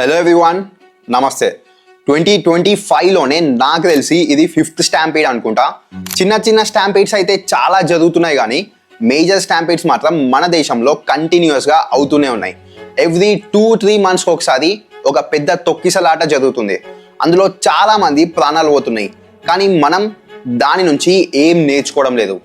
Hello everyone నమస్తే twenty twenty ఫైవ్లోనే నాకు తెలిసి ఇది ఫిఫ్త్ స్టాంపీడ్ అనుకుంటా. చిన్న చిన్న స్టాంపీడ్స్ అయితే చాలా జరుగుతున్నాయి కానీ మేజర్ స్టాంపీడ్స్ మాత్రం మన దేశంలో కంటిన్యూస్గా అవుతూనే ఉన్నాయి. ఎవ్రీ టూ త్రీ మంత్స్కి ఒకసారి ఒక పెద్ద తొక్కిసలాట జరుగుతుంది. అందులో చాలామంది ప్రాణాలు పోతున్నాయి. కానీ మనం దాని నుంచి ఏం నేర్చుకోవడం లేదు.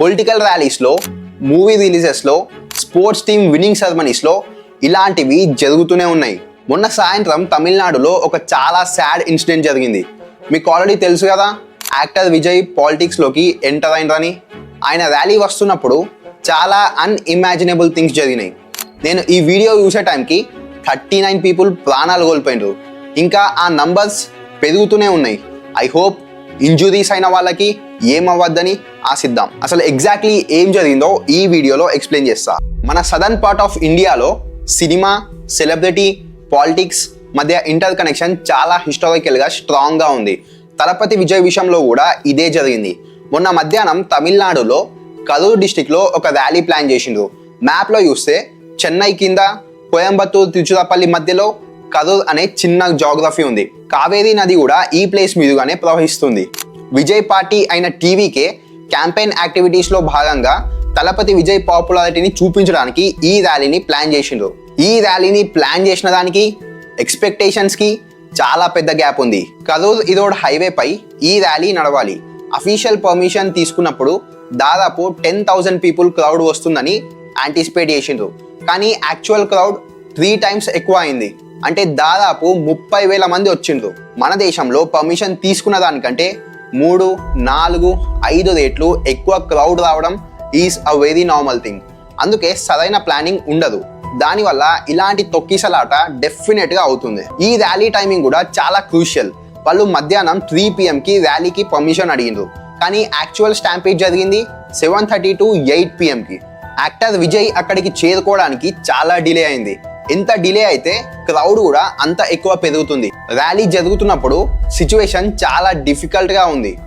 పొలిటికల్ ర్యాలీస్లో మూవీ రిలీజెస్లో స్పోర్ట్స్ టీమ్ విన్నింగ్ సెరమనీస్లో ఇలాంటివి జరుగుతూనే ఉన్నాయి. మొన్న సాయంత్రం తమిళనాడులో ఒక చాలా సాడ్ ఇన్సిడెంట్ జరిగింది. మీకు ఆల్రెడీ తెలుసు కదా యాక్టర్ విజయ్ పాలిటిక్స్లోకి ఎంటర్ అయినరని. ఆయన ర్యాలీ వస్తున్నప్పుడు చాలా అన్ఇమాజినబుల్ థింగ్స్ జరిగినాయి. నేను ఈ వీడియో చూసే టైంకి థర్టీ నైన్ పీపుల్ ప్రాణాలు కోల్పోయినారు. ఇంకా ఆ నంబర్స్ పెరుగుతూనే ఉన్నాయి. ఐ హోప్ ఇంజురీస్ అయిన వాళ్ళకి ఏమవ్వద్దని ఆశిద్దాం. అసలు ఎగ్జాక్ట్లీ ఏం జరిగిందో ఈ వీడియోలో ఎక్స్ప్లెయిన్ చేస్తా. మన సదర్న్ పార్ట్ ఆఫ్ ఇండియాలో సినిమా సెలబ్రిటీ పాలిటిక్స్ మధ్య ఇంటర్ కనెక్షన్ చాలా హిస్టారికల్గా స్ట్రాంగ్గా ఉంది. తలపతి విజయ్ విషయంలో కూడా ఇదే జరిగింది. మొన్న మధ్యాహ్నం తమిళనాడులో కరూర్ డిస్టిక్లో ఒక ర్యాలీ ప్లాన్ చేసిండ్రు. మ్యాప్లో చూస్తే చెన్నై కింద కోయంబత్తూర్ తిరుచురాపల్లి మధ్యలో కరూర్ అనే చిన్న జాగ్రఫీ ఉంది. కావేరీ నది కూడా ఈ ప్లేస్ మీదుగానే ప్రవహిస్తుంది. విజయ్ పార్టీ అయిన టీవీకే క్యాంపెయిన్ యాక్టివిటీస్లో భాగంగా తలపతి విజయ్ పాపులారిటీని చూపించడానికి ఈ ర్యాలీని ప్లాన్ చేసిండ్రు. ఈ ర్యాలీని ప్లాన్ చేసిన దానికి ఎక్స్పెక్టేషన్స్కి చాలా పెద్ద గ్యాప్ ఉంది. కరూర్ ఇదోడ్ హైవేపై ఈ ర్యాలీ నడవాలి. అఫీషియల్ పర్మిషన్ తీసుకున్నప్పుడు దాదాపు టెన్ థౌజండ్ పీపుల్ క్రౌడ్ వస్తుందని యాంటిసిపేట్ చేసిండ్రు. కానీ యాక్చువల్ క్రౌడ్ త్రీ టైమ్స్ ఎక్కువ అయింది. అంటే దాదాపు ముప్పై వేల మంది వచ్చిండ్రు. మన దేశంలో పర్మిషన్ తీసుకున్న దానికంటే మూడు నాలుగు ఐదు రేట్లు ఎక్కువ క్రౌడ్ రావడం is a very normal thing. అందుకే సరైన ప్లానింగ్ ఉండదు. దానివల్ల ఇలాంటి తొక్కిసలాట డెఫినెట్గా అవుతుంది. ఈ ర్యాలీ టైమింగ్ కూడా చాలా క్రూషియల్ వాళ్ళు మధ్యాహ్నం త్రీ పిఎంకి ర్యాలీకి పర్మిషన్ అడిగిండ్రు. కానీ యాక్చువల్ స్టాంపేజ్ జరిగింది సెవెన్ థర్టీ టు ఎయిట్ పిఎంకి యాక్టర్ విజయ్ అక్కడికి చేరుకోవడానికి చాలా డిలే అయింది. ఎంత డిలే అయితే క్రౌడ్ కూడా అంత ఎక్కువ పెరుగుతుంది. ర్యాలీ జరుగుతున్నప్పుడు సిచ్యువేషన్ చాలా డిఫికల్ట్గా ఉంది.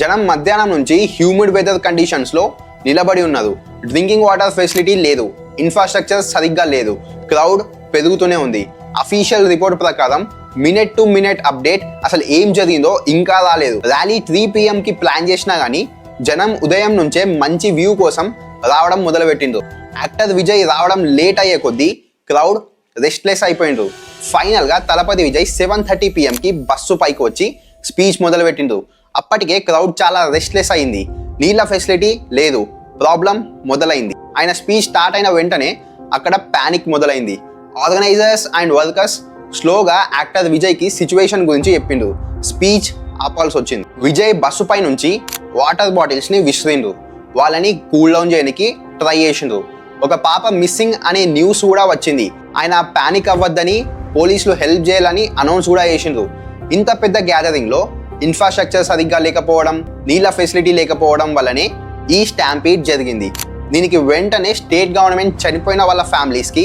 జనం మధ్యాహ్నం నుంచి హ్యూమిడ్ వెదర్ కండిషన్స్లో నిలబడి ఉన్నారు. డ్రింకింగ్ వాటర్ ఫెసిలిటీ లేదు. ఇన్ఫ్రాస్ట్రక్చర్ సరిగ్గా లేదు. క్రౌడ్ పెరుగుతూనే ఉంది. అఫీషియల్ రిపోర్ట్ ప్రకారం మినిట్ టు మినిట్ అప్డేట్ అసలు ఏం జరిగిందో ఇంకా రాలేదు. ర్యాలీ త్రీ పిఎంకి ప్లాన్ చేసినా కానీ జనం ఉదయం నుంచే మంచి వ్యూ కోసం రావడం మొదలుపెట్టిండ్రు. యాక్టర్ విజయ్ రావడం లేట్ అయ్యే కొద్దీ క్రౌడ్ రెస్ట్లెస్ అయిపోయిండ్రు. ఫైనల్గా తలపతి విజయ్ సెవెన్ థర్టీ పిఎంకి బస్సు పైకి వచ్చి స్పీచ్ మొదలుపెట్టిండ్రు. అప్పటికే క్రౌడ్ చాలా రెస్ట్లెస్ అయింది. నీళ్ళ ఫెసిలిటీ లేదు. ప్రాబ్లం మొదలైంది. ఆయన స్పీచ్ స్టార్ట్ అయిన వెంటనే అక్కడ ప్యానిక్ మొదలైంది. ఆర్గనైజర్స్ అండ్ వర్కర్స్ స్లోగా యాక్టర్ విజయ్కి సిచ్యువేషన్ గురించి చెప్పిండు. స్పీచ్ ఆపాల్సి వచ్చింది. విజయ్ బస్సు పై నుంచి వాటర్ బాటిల్స్ని విసిరిండు. విసిరిండ్రు వాళ్ళని కూల్ డౌన్ చేయడానికి ట్రై చేసిండ్రు ఒక పాప మిస్సింగ్ అనే న్యూస్ కూడా వచ్చింది. ఆయన ప్యానిక్ అవ్వద్దని పోలీసులు హెల్ప్ చేయాలని అనౌన్స్ కూడా చేసిండ్రు ఇంత పెద్ద గ్యాదరింగ్లో ఇన్ఫ్రాస్ట్రక్చర్ సరిగ్గా లేకపోవడం నీళ్ళ ఫెసిలిటీ లేకపోవడం వల్లనే ఈ స్టాంపీడ్ జరిగింది. దీనికి వెంటనే స్టేట్ గవర్నమెంట్ చనిపోయిన వాళ్ళ ఫ్యామిలీస్కి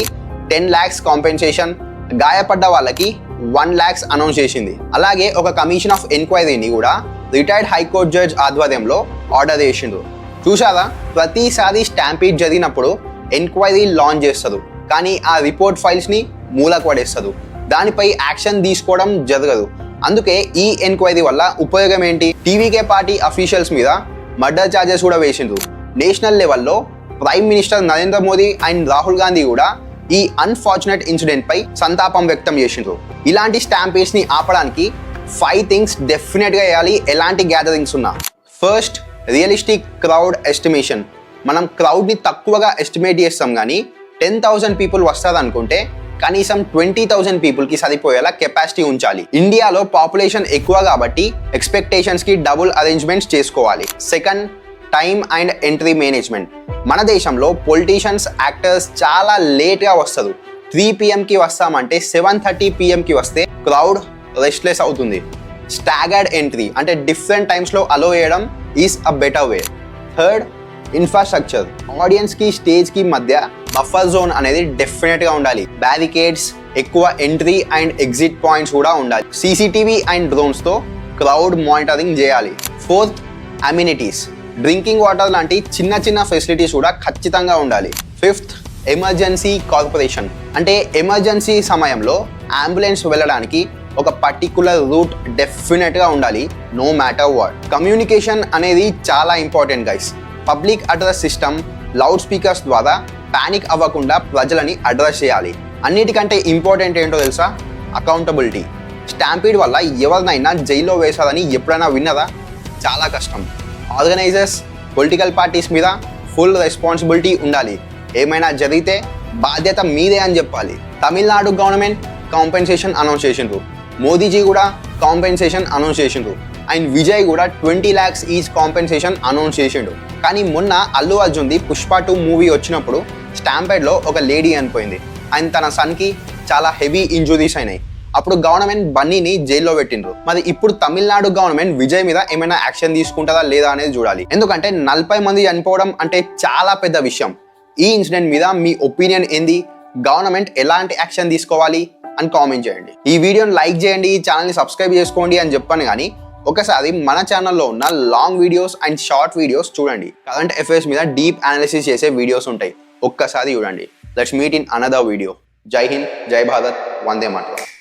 టెన్ ల్యాక్స్ కాంపెన్సేషన్ గాయపడ్డ వాళ్ళకి వన్ ల్యాక్స్ అనౌన్స్ చేసింది. అలాగే ఒక కమిషన్ ఆఫ్ ఎంక్వైరీని కూడా రిటైర్డ్ హైకోర్టు జడ్జ్ ఆధ్వర్యంలో ఆర్డర్ చేసిండ్రు. చూసారా ప్రతిసారి స్టాంపీడ్ జరిగినప్పుడు ఎంక్వైరీ లాంచ్ చేస్తారు కానీ ఆ రిపోర్ట్ ఫైల్స్ని మూలకు పడేస్తారు దానిపై యాక్షన్ తీసుకోవడం జరగదు. అందుకే ఈ ఎంక్వైరీ వల్ల ఉపయోగం ఏంటి? టీవీకే పార్టీ అఫీషియల్స్ మీద మర్డర్ ఛార్జెస్ కూడా వేసిండ్రు. నేషనల్ లెవెల్లో prime minister Narendra Modi and Rahul Gandhi కూడా ఈ అన్ఫార్చునేట్ ఇన్సిడెంట్ పై సంతాపం వ్యక్తం చేసిండ్రు. ఇలాంటి స్టాంపేజ్ని ఆపడానికి ఫైవ్ థింగ్స్ డెఫినెట్గా వేయాలి ఎలాంటి గ్యాదరింగ్స్ ఉన్నా. ఫస్ట్ రియలిస్టిక్ క్రౌడ్ ఎస్టిమేషన్ మనం క్రౌడ్ని తక్కువగా ఎస్టిమేట్ చేస్తాం కానీ టెన్ థౌసండ్ పీపుల్ వస్తారనుకుంటే కనీసం ట్వంటీ థౌసండ్ పీపుల్కి సరిపోయేలా కెపాసిటీ ఉంచాలి. ఇండియాలో పాపులేషన్ ఎక్కువ కాబట్టి ఎక్స్పెక్టేషన్స్కి డబుల్ అరేంజ్మెంట్స్ చేసుకోవాలి. Second time and entry management మన దేశంలో పొలిటీషియన్స్ యాక్టర్స్ చాలా లేట్గా వస్తారు త్రీ పిఎంకి వస్తామంటే సెవెన్ థర్టీ పిఎంకి వస్తే క్రౌడ్ రెస్ట్లెస్ అవుతుంది. స్టాగర్డ్ ఎంట్రీ అంటే డిఫరెంట్ టైమ్స్లో అలో చేయడం is a better way third infrastructure ఆడియన్స్కి స్టేజ్కి మధ్య బఫర్ జోన్ అనేది డెఫినెట్గా ఉండాలి. బ్యారికేడ్స్ ఎక్కువ ఎంట్రీ అండ్ ఎగ్జిట్ పాయింట్స్ కూడా ఉండాలి. సీసీటీవీ అండ్ డ్రోన్స్తో క్రౌడ్ మానిటరింగ్ చేయాలి. ఫోర్త్ అమ్యూనిటీస్ డ్రింకింగ్ వాటర్ లాంటి చిన్న చిన్న ఫెసిలిటీస్ కూడా ఖచ్చితంగా ఉండాలి. ఫిఫ్త్ ఎమర్జెన్సీ కార్పొరేషన్ అంటే ఎమర్జెన్సీ సమయంలో అంబులెన్స్ వెళ్ళడానికి ఒక పర్టికులర్ రూట్ డెఫినెట్గా ఉండాలి నో మ్యాటర్ వాట్. కమ్యూనికేషన్ అనేది చాలా important guys. Public address system loud speakers ద్వారా పానిక్ అవ్వకుండా ప్రజలని అడ్రస్ చేయాలి. అన్నిటికంటే ఇంపార్టెంట్ ఏంటో తెలుసా? అకౌంటబిలిటీ. స్టాంపీడ్ వల్ల ఎవరినైనా జైల్లో వేశారని ఎప్పుడైనా విన్నదా? చాలా కష్టం. ఆర్గనైజర్స్ పొలిటికల్ పార్టీస్ మీద ఫుల్ రెస్పాన్సిబిలిటీ ఉండాలి. ఏమైనా జరిగితే బాధ్యత మీదే అని చెప్పాలి. తమిళనాడు గవర్నమెంట్ కాంపెన్సేషన్ అనౌన్స్ చేసిండ్రు. మోదీజీ కూడా కాంపెన్సేషన్ అనౌన్స్ చేసిండ్రు. అండ్ విజయ్ కూడా twenty lakhs is compensation announce చేసిండు. కానీ మొన్న అల్లు అర్జున్ది పుష్ప టూ మూవీ వచ్చినప్పుడు స్టాంపేడ్లో ఒక లేడీ అనిపోయింది. అండ్ తన సన్కి చాలా హెవీ ఇంజురీస్ అయినాయి. అప్పుడు గవర్నమెంట్ బన్నీని జైల్లో పెట్టిండ్రు. మరి ఇప్పుడు తమిళనాడు గవర్నమెంట్ విజయ్ మీద ఏమైనా యాక్షన్ తీసుకుంటుందా లేదా అనేది చూడాలి. ఎందుకంటే నలభై మంది చనిపోవడం అంటే చాలా పెద్ద విషయం. ఈ ఇన్సిడెంట్ మీద మీ ఒపీనియన్ ఏంది? గవర్నమెంట్ ఎలాంటి యాక్షన్ తీసుకోవాలి? అని కామెంట్ చేయండి. ఈ వీడియోని లైక్ చేయండి ఈ ఛానల్ని సబ్స్క్రైబ్ చేసుకోండి అని చెప్పాను కానీ ఒకసారి మన ఛానల్లో ఉన్న long videos and short videos చూడండి. కరెంట్ అఫైర్స్ మీద డీప్ అనాలిసిస్ చేసే వీడియోస్ ఉంటాయి. ఒక్కసారి చూడండి. Let's meet in another video జై హింద్ జై భారత్ వందే మాతరం